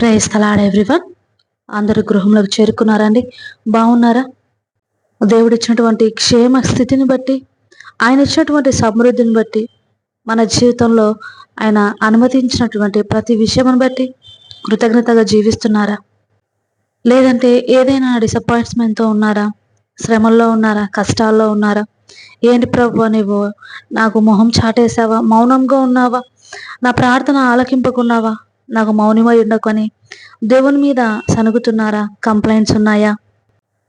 Praise తలాడ్ everyone. అందరు గృహంలోకి చేరుకున్నారండి. బాగున్నారా? దేవుడు ఇచ్చినటువంటి క్షేమ స్థితిని బట్టి ఆయన ఇచ్చినటువంటి సమృద్ధిని బట్టి మన జీవితంలో ఆయన అనుమతించినటువంటి ప్రతి విషయమును బట్టి కృతజ్ఞతగా జీవిస్తున్నారా? లేదంటే ఏదైనా డిసప్పాయింట్మెంట్తో ఉన్నారా? శ్రమల్లో ఉన్నారా? కష్టాల్లో ఉన్నారా? ఏంటి ప్రభు నువ్వు నాకు మొహం చాటేసావా మౌనంగా ఉన్నావా? నా ప్రార్థన ఆలకింపకున్నావా? నాకు మౌనమై ఉండకొని దేవుని మీద సనుగుతున్నారా కంప్లైంట్స్ ఉన్నాయా?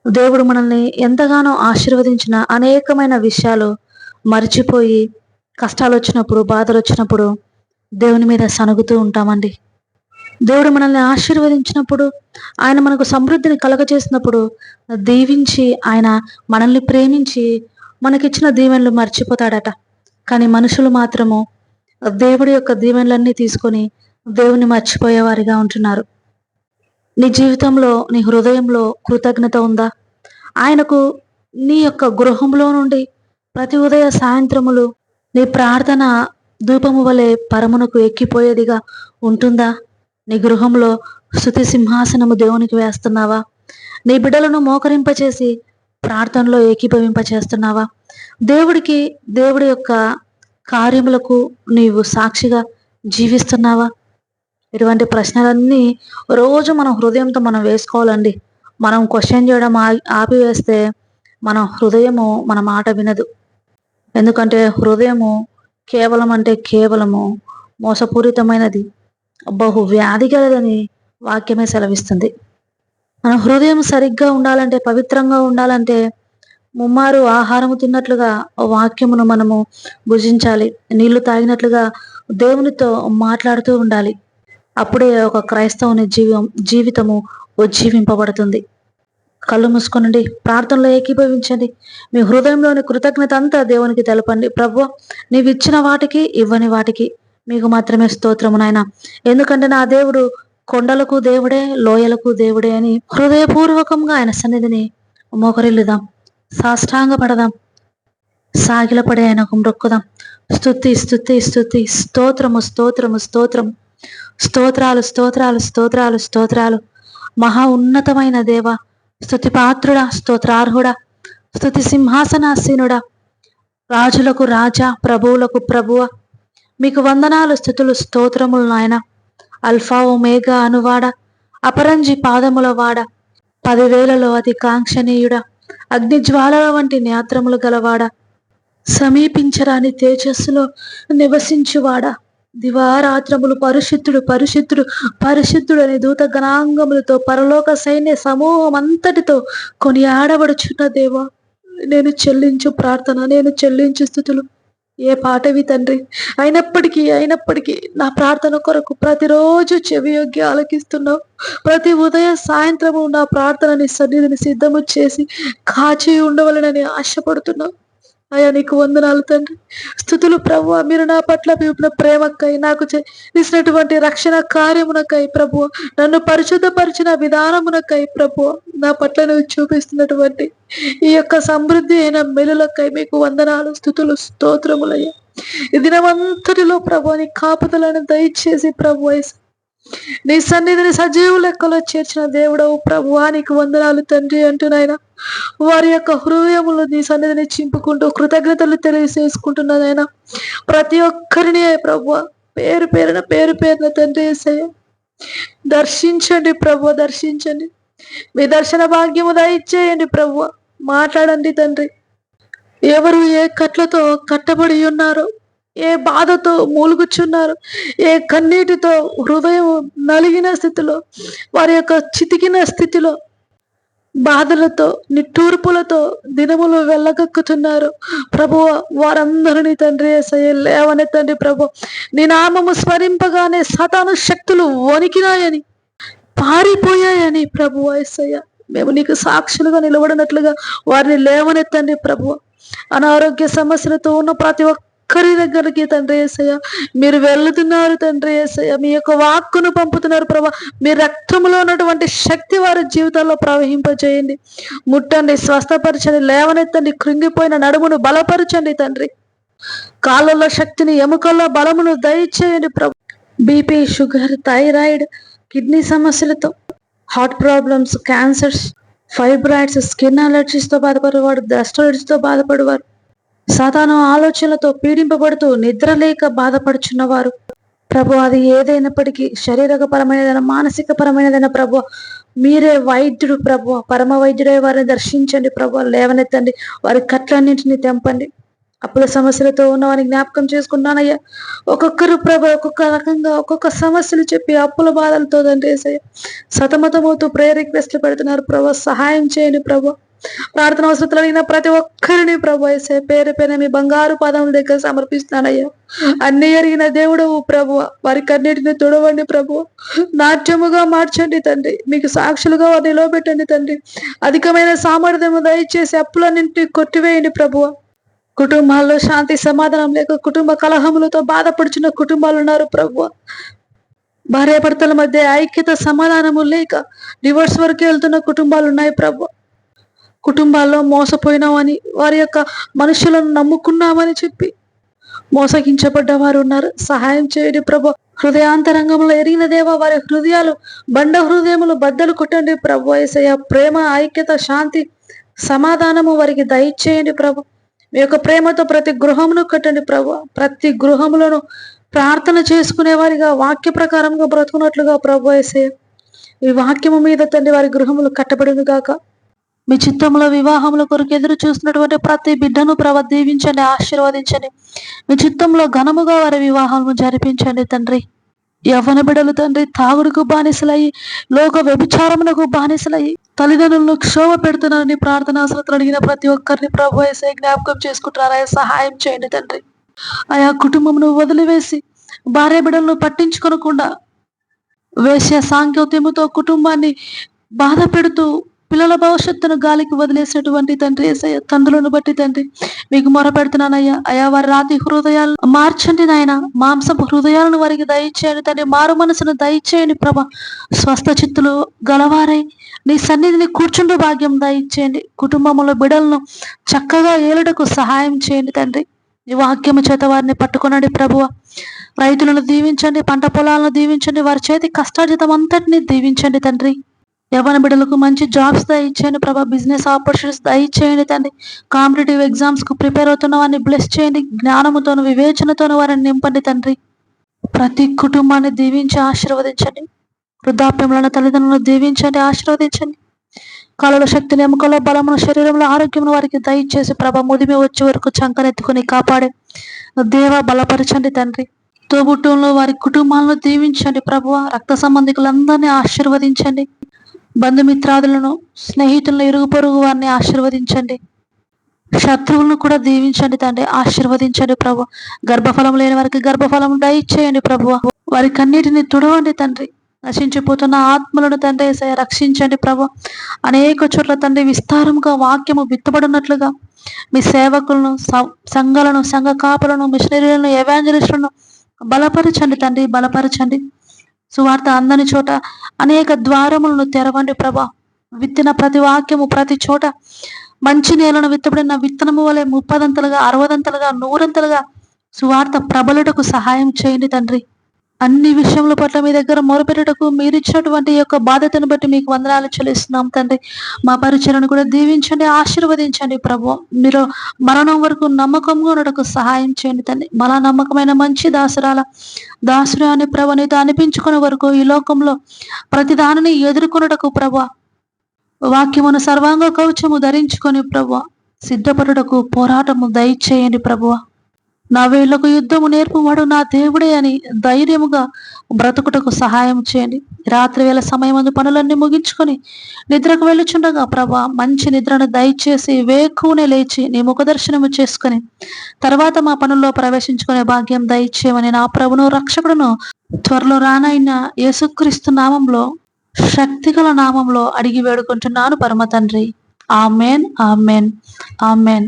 దేవుడు మనల్ని ఎంతగానో ఆశీర్వదించిన అనేకమైన విషయాలు మర్చిపోయి కష్టాలు వచ్చినప్పుడు బాధలు వచ్చినప్పుడు దేవుని మీద సనుగుతూ ఉంటామండి. దేవుడు మనల్ని ఆశీర్వదించినప్పుడు ఆయన మనకు సమృద్ధిని కలగజేసినప్పుడు దీవించి ఆయన మనల్ని ప్రేమించి మనకిచ్చిన దీవెనలు మర్చిపోతాడట. కానీ మనుషులు మాత్రము దేవుడి యొక్క దీవెనలన్నీ తీసుకొని దేవుని మర్చిపోయేవారిగా ఉంటున్నారు. నీ జీవితంలో నీ హృదయంలో కృతజ్ఞత ఉందా? ఆయనకు నీ యొక్క గృహంలో నుండి ప్రతి ఉదయ సాయంత్రములు నీ ప్రార్థన ధూపము వలె పరమునకు ఎక్కిపోయేదిగా ఉంటుందా? నీ గృహంలో శృతి సింహాసనము దేవునికి వేస్తున్నావా? నీ బిడ్డలను మోకరింపచేసి ప్రార్థనలో ఏకీభవింపచేస్తున్నావా? దేవుడికి దేవుడి యొక్క కార్యములకు నీవు సాక్షిగా జీవిస్తున్నావా? ఇటువంటి ప్రశ్నలన్నీ రోజు మన హృదయంతో మనం వేసుకోవాలండి. మనం క్వశ్చన్ చేయడం ఆ- ఆపివేస్తే మన హృదయము మన మాట వినదు. ఎందుకంటే హృదయము కేవలం అంటే కేవలము మోసపూరితమైనది బహు వ్యాధి కలదని వాక్యమే సెలవిస్తుంది. మన హృదయం సరిగ్గా ఉండాలంటే పవిత్రంగా ఉండాలంటే ముమ్మారు ఆహారము తిన్నట్లుగా వాక్యమును మనము భుజించాలి. నీళ్ళు తాగినట్లుగా దేవునితో మాట్లాడుతూ ఉండాలి. అప్పుడే ఒక క్రైస్తవుని జీవం జీవితము ఉజ్జీవింపబడుతుంది. కళ్ళు మూసుకునండి. ప్రార్థనలో ఏకీభవించండి. మీ హృదయంలోని కృతజ్ఞత అంతా దేవునికి తెలపండి. ప్రభు నీవు ఇచ్చిన వాటికి ఇవ్వని వాటికి మీకు మాత్రమే స్తోత్రము నాయన. ఎందుకంటే నా దేవుడు కొండలకు దేవుడే లోయలకు దేవుడే అని హృదయపూర్వకంగా ఆయన సన్నిధిని మోకరిల్లుదాం. సాష్టాంగ పడదాం సాగిలపడే ఆయనకు మొక్కుదాం. స్థుతి స్థుతి స్థుతి స్తోత్రము స్తోత్రము స్తోత్రము. స్తోత్రాలు స్తోత్రాలు స్తోత్రాలు స్తోత్రాలు. మహా ఉన్నతమైన దేవ స్థుతి పాత్రుడా స్తోత్రార్హుడా స్తుతి సింహాసనాసీనుడా రాజులకు రాజా ప్రభువులకు ప్రభువ. మీకు వందనాలు స్థుతులు స్తోత్రములు నాయన. అల్ఫా ఒమేగా అనువాడ అపరంజి పాదముల వాడ పదివేలలో అతి కాంక్షణీయుడ అగ్ని జ్వాలల వంటి నేత్రములు గలవాడ సమీపించరాని తేజస్సులో నివసించువాడా. దివారాత్రములు పరిశుద్ధుడు పరిశుద్ధుడు పరిశుద్ధుడు అని దూత గణాంగములతో పరలోక సైన్య సమూహం అంతటితో కొని ఆడబడుచున్న దేవా నేను చెల్లించు ప్రార్థన నేను చెల్లించు స్థుతులు. ఏ పాటవి తండ్రి? అయినప్పటికీ అయినప్పటికీ నా ప్రార్థన కొరకు ప్రతిరోజు చెవి యొగ్గి ఆలకిస్తున్నావు. ప్రతి ఉదయ సాయంత్రము నా ప్రార్థనని సన్నిధిని సిద్ధము చేసి కాచి ఉండవలనని ఆశపడుతున్నావు. అయ్యా నీకు వందనాలు తండ్రి. స్థుతులు ప్రభు మీరు నా పట్ల చూపిన ప్రేమకై నాకు చేసినటువంటి రక్షణ కార్యమునకై ప్రభు నన్ను పరిశుద్ధపరిచిన విధానమునకై ప్రభు నా పట్ల నువ్వు చూపిస్తున్నటువంటి ఈ యొక్క సమృద్ధి అయిన మెలులకై మీకు వందనాలు స్థుతులు స్తోత్రములయ్యా. ఈ దినమంతటిలో ప్రభు నీ కాపుదలను దయచేసి ప్రభు వయసు నీ సన్నిధిని సజీవు లెక్కలో చేర్చిన దేవుడవు ప్రభువానికి వందనాలు తండ్రి అంటున్నాయన వారి యొక్క హృదయములు నీ సన్నిధిని చింపుకుంటూ కృతజ్ఞతలు తెలియజేసుకుంటున్నదైనా ప్రతి ఒక్కరిని ప్రభు పేరు పేరున పేరు పేరున తండ్రి వేసాయ దర్శించండి ప్రభు దర్శించండి. మీ దర్శన భాగ్యము దయచేయండి ప్రభు మాట్లాడండి తండ్రి. ఎవరు ఏ కట్లతో కట్టబడి ఉన్నారో ఏ బాధతో మూలుగుచున్నారు ఏ కన్నీటితో హృదయం నలిగిన స్థితిలో వారి యొక్క చితికిన స్థితిలో బాధలతో నిట్టూర్పులతో దినములు వెళ్ళగక్కుతున్నారు. ప్రభు వారందరినీ తండ్రి యేసయ్య లేవని తండ్రి ప్రభు నీ నామము స్మరింపగానే సతాను శక్తులు వణికినాయని పారిపోయాయని ప్రభు యేసయ్య మేము నీకు సాక్షులుగా నిలబడినట్లుగా వారిని లేవనెత్తండి ప్రభు అనారోగ్య సమస్యలతో ఉన్న ప్రతి ఒక్క ఒక్కరి దగ్గరికి తండ్రి ఏసయ్య మీరు వెళ్తున్నారు తండ్రి ఏసయ్య మీ యొక్క వాక్కును పంపుతున్నారు ప్రభా. మీ రక్తంలో ఉన్నటువంటి శక్తి వారి జీవితాల్లో ప్రవహింపజేయండి. ముట్టండి స్వస్థపరచండి లేవనెత్తండి కృంగిపోయిన నడుమును బలపరచండి తండ్రి. కాళ్ళలో శక్తిని ఎముకల్లో బలమును దయచేయండి ప్రభు. బీపీ షుగర్ థైరాయిడ్ కిడ్నీ సమస్యలతో heart problems cancers fibroids skin అలర్జీస్తో బాధపడేవాడు డస్ట్ అలర్జీతో బాధపడేవారు. సాధారణ ఆలోచనలతో పీడింపబడుతూ నిద్ర లేక బాధపడుచున్నవారు. ప్రభు అది ఏదైనప్పటికీ శారీరకపరమైనదైనా మానసిక పరమైనదైనా ప్రభు మీరే వైద్యుడు ప్రభు. పరమ వైద్యుడే వారిని దర్శించండి ప్రభు. లేవనెత్తండి. వారి కట్లన్నింటిని తెంపండి. అప్పుల సమస్యలతో ఉన్న వారిని జ్ఞాపకం చేసుకుంటానయ్యా. ఒక్కొక్కరు ప్రభ ఒక్కొక్క రకంగా ఒక్కొక్క సమస్యలు చెప్పి అప్పుల బాధలతో తండ్రి సతమతమవుతూ ప్రేయర్ రిక్వెస్ట్లు పెడుతున్నారు ప్రభు. సహాయం చేయండి ప్రభు. ప్రార్థన అవసరతలు అయిన ప్రతి ఒక్కరిని ప్రభు వేసే పేరు పేరు మీ బంగారు పాదముల దగ్గర సమర్పిస్తానయ్యా అన్ని ఎరిగిన దేవుడు ప్రభు వారికి అన్నిటిని తుడవండి ప్రభు. నాట్యముగా మార్చండి తండ్రి. మీకు సాక్షులుగా నిలవబెట్టండి తండ్రి. అధికమైన సామర్థ్యము దయచేసి అప్పులన్నింటినీ కొట్టివేయండి ప్రభు. కుటుంబాల్లో శాంతి సమాధానం లేక కుటుంబ కలహములతో బాధపడుచున్న కుటుంబాలు ఉన్నారు ప్రభు. భార్యాభర్తల మధ్య ఐక్యత సమాధానము లేక డివోర్స్ వరకు వెళ్తున్న కుటుంబాలు ఉన్నాయి ప్రభు. కుటుంబాల్లో మోసపోయినామని వారి యొక్క మనుషులను నమ్ముకున్నామని చెప్పి మోసగించబడ్డ వారు ఉన్నారు. సహాయం చేయండి ప్రభు హృదయాంతరంగంలో ఎరిగిన దేవ వారి హృదయాలు బండ హృదయములు బద్దలు కొట్టండి ప్రభు ఏసయ్య. ప్రేమ ఐక్యత శాంతి సమాధానము వారికి దయచేయండి ప్రభు. మీ యొక్క ప్రేమతో ప్రతి గృహమును కట్టండి ప్రభు. ప్రతి గృహములను ప్రార్థన చేసుకునే వారిగా వాక్య ప్రకారంగా బ్రతుకున్నట్లుగా ప్రభు వేసే ఈ వాక్యము మీద తండ్రి వారి గృహములు కట్టబడిను గాక మీ చిత్తంలో వివాహముల కొరకు ఎదురు చూస్తున్నటువంటి ప్రతి బిడ్డను ప్రభ దీవించండి ఆశీర్వదించండి. మీ చిత్తంలో ఘనముగా వారి వివాహాలను జరిపించండి తండ్రి. యవ్వన బిడలు తండ్రి తాగుడుకు బానిసలయ్యి లోక వ్యభిచారమునకు బానిసలయ్యి తల్లిదండ్రులను క్షోభ పెడుతున్నారని ప్రార్థన అవసరం అడిగిన ప్రతి ఒక్కరిని ప్రభు వేసే జ్ఞాపకం చేసుకుంటున్నారా సహాయం చేయండి తండ్రి. ఆయా కుటుంబమును వదిలివేసి భార్య బిడలను పట్టించుకోనకుండా వేసే సాంకేతికముతో కుటుంబాన్ని బాధ పెడుతూ పిల్లల భవిష్యత్తును గాలికి వదిలేసినటువంటి తండ్రి ఏసయ్య తండ్రులను బట్టి తండ్రి మీకు మొరపెడుతున్నానయ్యా. అయా వారి రాతి హృదయాలు మార్చండి నాయన. మాంసపు హృదయాలను వారికి దయచేయండి తండ్రి. మారు మనసును దయచేయండి ప్రభ. స్వస్థ చిత్తులు గలవారై నీ సన్నిధిని కూర్చుండు భాగ్యం దయచేయండి. కుటుంబంలో బిడలను చక్కగా ఏలుటకు సహాయం చేయండి తండ్రి. ఈ వాక్యము చేత వారిని పట్టుకునండి ప్రభువ. రైతులను దీవించండి పంట పొలాలను దీవించండి వారి చేతి కష్టార్జితం అంతటిని దీవించండి తండ్రి. యవన బిడ్డలకు మంచి జాబ్స్ దయచేయండి ప్రభా. బిజినెస్ ఆపర్చునిటీస్ దయచేయండి తండ్రి. కాంపిటేటివ్ ఎగ్జామ్స్కు ప్రిపేర్ అవుతున్న వారిని బ్లెస్ చేయండి. జ్ఞానముతోను వివేచనతోను వారిని నింపండి తండ్రి. ప్రతి కుటుంబాన్ని దీవించి ఆశీర్వదించండి. వృద్ధాప్యంలో తల్లిదండ్రులను దీవించండి ఆశీర్వదించండి. కళల శక్తిని ఎముకలో బలమును శరీరంలో ఆరోగ్యమును వారికి దయచేసి ప్రభ ముదిమి వచ్చే వరకు చంకనెత్తుకుని కాపాడే. దేవ బలపరచండి తండ్రి. తోబుట్టంలో వారి కుటుంబాలను దీవించండి ప్రభు. రక్త సంబంధికులందరినీ ఆశీర్వదించండి. బంధుమిత్రాదులను స్నేహితులను ఇరుగు పొరుగు వారిని ఆశీర్వదించండి. శత్రువులను కూడా దీవించండి తండ్రి. ఆశీర్వదించండి ప్రభు. గర్భఫలం లేని వారికి గర్భఫలం దయచేయండి ప్రభు. వారి కన్నీటిని తుడవండి తండ్రి. నశించిపోతున్న ఆత్మలను తండ్రి రక్షించండి ప్రభు. అనేక చోట్ల తండ్రి విస్తారంగా వాక్యము విత్తబడినట్లుగా మీ సేవకులను సంఘాలను సంఘ కాపులను మిషనరీలను ఎవాంజలిస్టులను బలపరచండి తండ్రి. బలపరచండి. సువార్త అందని చోట అనేక ద్వారములను తెరవండి ప్రభా. విత్తిన ప్రతి వాక్యము ప్రతి చోట మంచి నేలను విత్తబడిన విత్తనము వలె ముప్పదంతలుగా అరవదంతలుగా నూరంతలుగా సువార్త ప్రబలుటకు సహాయం చేయండి తండ్రి. అన్ని విషయముల పట్ల మీ దగ్గర మొరపెట్టుటకు మీరు ఇచ్చినటువంటి యొక్క బాధ్యతను బట్టి మీకు వందనాలు చెల్లిస్తున్నాం తండ్రి. మా పరిచయను కూడా దీవించండి ఆశీర్వదించండి ప్రభు. మీరు మరణం వరకు నమ్మకంగా ఉండటకు సహాయం చేయండి తండ్రి. మళ్ళా నమ్మకమైన మంచి దాసురాల దాసుడు అని ప్రభు అనిపించుకునే వరకు ఈ లోకంలో ప్రతి దానిని ఎదుర్కొనుటకు ప్రభు. వాక్యమును సర్వాంగ కవచము ధరించుకొని ప్రభు. సిద్ధపడుటకు పోరాటము దయచేయండి ప్రభువ నా వేళ్ళకు యుద్ధము నేర్పువాడు నా దేవుడే అని ధైర్యముగా బ్రతుకుటకు సహాయం చేయండి. రాత్రి వేళ సమయం పనులన్నీ ముగించుకొని నిద్రకు వెళ్ళుచుండగా ప్రభా మంచి నిద్రను దయచేసి వేకునే లేచి నీ ముఖదర్శనము చేసుకుని తర్వాత మా పనుల్లో ప్రవేశించుకునే భాగ్యం దయచేయమని నా ప్రభును రక్షకుడును త్వరలో రానైన యేసుక్రీస్తు నామంలో శక్తిగల నామంలో అడిగి వేడుకుంటున్నాను పరమ తండ్రి amen amen amen.